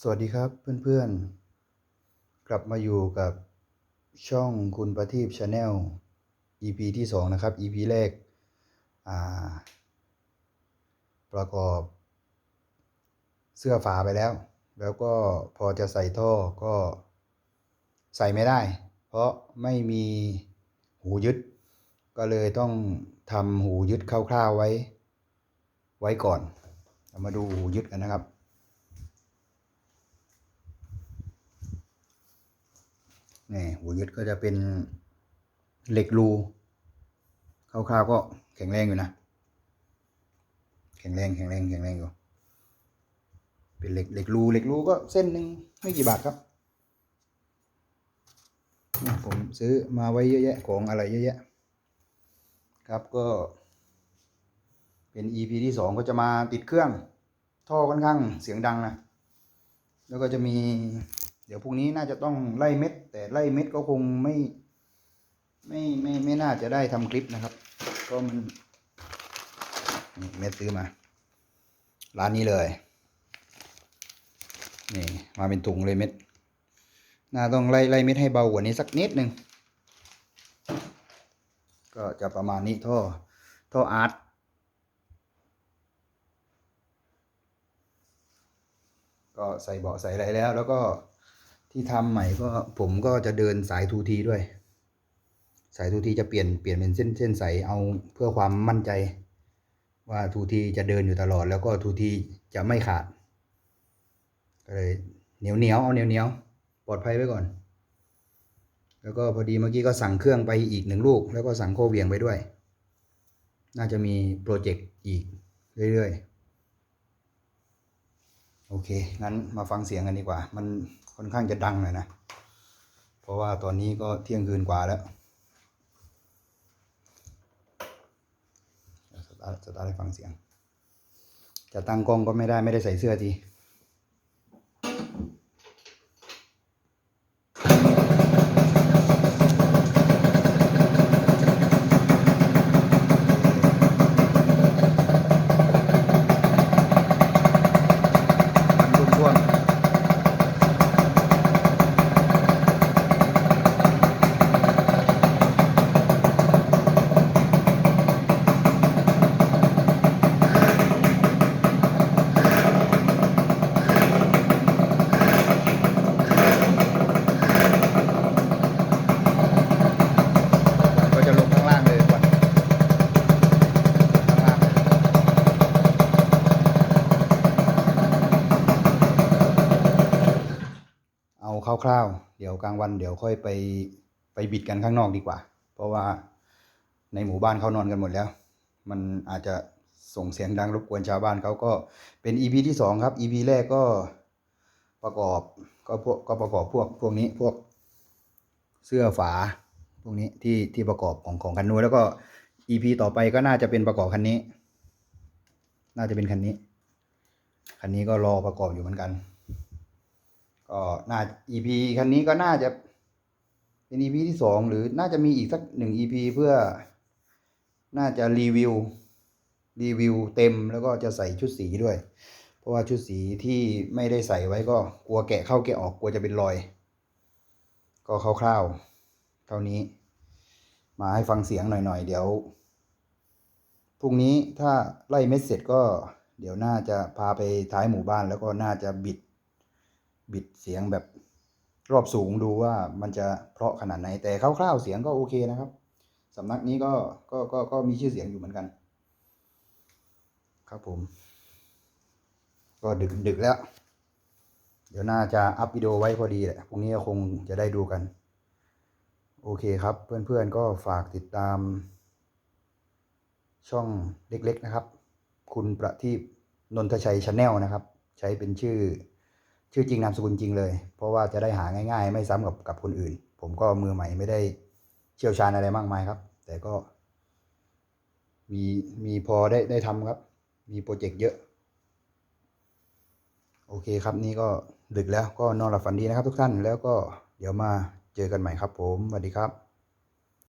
สวัสดีครับเพื่อนๆ กลับมาอยู่กับช่องคุณประทีปชาแนล EP ที่สองนะครับ EP แรกประกอบเสื้อฝาไปแล้ว แล้วก็พอจะใส่ท่อก็ใส่ไม่ได้ เพราะไม่มีหูยึด ก็เลยต้องทำหูยึดคร่าวๆไว้ ไว้ก่อน มาดูหูยึดกันนะครับ นี่หัวยึดก็จะเป็นเหล็กรูคร่าวๆก็แข็งแรงอยู่นะ แข็งแรงแข็งแรงแข็งแรงอยู่ เป็นเหล็กเหล็กรูเหล็กรูก็เส้นหนึ่งไม่กี่บาทครับผมซื้อมาไว้เยอะแยะของอะไรเยอะแยะ ครับก็เป็น EP ที่สองก็จะมาติดเครื่อง ท่อค่อนข้างเสียงดังนะ แล้วก็จะมี เดี๋ยวพรุ่งนี้น่าจะต้องไล่เม็ด แต่ไล่เม็ดก็คงไม่ ไม่ไม่ไม่น่าจะได้ทำคลิปนะครับ ก็มันนี่เม็ดซื้อมา ร้านนี้เลย นี่ มาเป็นถุงเลยเม็ด น่าต้องไล่ไล่เม็ดให้เบากว่านี้สักนิดหนึ่งก็จะประมาณนี้ท่อท่ออาร์ตก็ใส่เบาะใส่อะไรแล้ว แล้วก็ ที่ทำใหม่ก็ผมก็จะเดินสายทูทีด้วย สายทูทีจะเปลี่ยนเปลี่ยนเป็นเส้นเส้นสายเอาเพื่อความมั่นใจ ว่าทูทีจะเดินอยู่ตลอด แล้วก็ทูทีจะไม่ขาดก็เลยเหนียวเหนียวเอาเหนียวเหนียวปลอดภัยไว้ก่อน แล้วก็พอดีเมื่อกี้ก็สั่งเครื่องไปอีกหนึ่งลูก แล้วก็สั่งโคเวียงไปด้วย น่าจะมีโปรเจกต์อีกเรื่อยๆ โอเค งั้นมาฟังเสียงกันดีกว่า มันค่อนข้างจะดังหน่อยนะ เพราะว่าตอนนี้ก็เที่ยงคืนกว่าแล้วสตาร์ทสตาร์ทให้ฟังเสียง จะตั้งกล้องก็ไม่ได้ไม่ได้ใส่เสื้อที มันรุ่มท่วม ก็จะลงข้างล่างเลยก่อนข้างล่าง เอาคร่าวๆ เดี๋ยวกลางวันเดี๋ยวค่อยไปไปบิดกันข้างนอกดีกว่า เพราะว่าในหมู่บ้านเขานอนกันหมดแล้ว มันอาจจะส่งเสียงดังรบกวนชาวบ้านเขาก็เป็น EP ที่สองครับ EP แรกก็ประกอบก็พวกก็ประกอบพวกพวกนี้พวกเสื้อฝาพวกนี้ที่ที่ประกอบของของคันนู้นแล้วก็ EP ต่อไปก็น่าจะเป็นประกอบคันนี้ น่าจะเป็นคันนี้ คันนี้ก็รอประกอบอยู่เหมือนกัน ก็น่า EP คันนี้ก็น่าจะเป็น EP ที่สองหรือน่าจะมีอีกสักหนึ่ง EP เพื่อ น่าจะรีวิวรีวิวเต็มแล้วก็จะใส่ชุดสีด้วย เพราะว่าชุดสีที่ไม่ได้ใส่ไว้ก็กลัวแกะเข้าแกะออกกลัวจะเป็นรอย ก็คร่าวๆเท่านี้ มาให้ฟังเสียงหน่อยๆ เดี๋ยวพรุ่งนี้ถ้าไล่เม็ดเสร็จก็เดี๋ยวน่าจะพาไปท้ายหมู่บ้านแล้วก็น่าจะบิด บิดเสียงแบบรอบสูงดูว่ามันจะเพราะขนาดไหน แต่คร่าวๆเสียงก็โอเคนะครับสำนักนี้ก็ก็ก็ก็มีชื่อเสียงอยู่เหมือนกัน ครับผม ก็ดึกดึกแล้ว เดี๋ยวน่าจะอัพวิดีโอไว้พอดีแหละพรุ่งนี้คงจะได้ดูกัน โอเคครับ เพื่อนๆก็ฝากติดตาม ช่องเล็กๆนะครับ คุณประทีปนนทชัยชาแนลนะครับ ใช้เป็นชื่อ ชื่อจริงนามสกุลจริงเลย เพราะว่าจะได้หาง่าย ๆ ไม่ซ้ำกับกับคนอื่น ผมก็มือใหม่ไม่ได้เชี่ยวชาญอะไรมากมายครับ แต่ก็ มีมีพอได้ได้ทำครับ มีโปรเจกต์เยอะ โอเคครับนี่ก็ดึกแล้วก็นอนหลับฝันดีนะครับทุกท่านแล้วก็เดี๋ยวมาเจอกันใหม่ครับผมสวัสดีครับ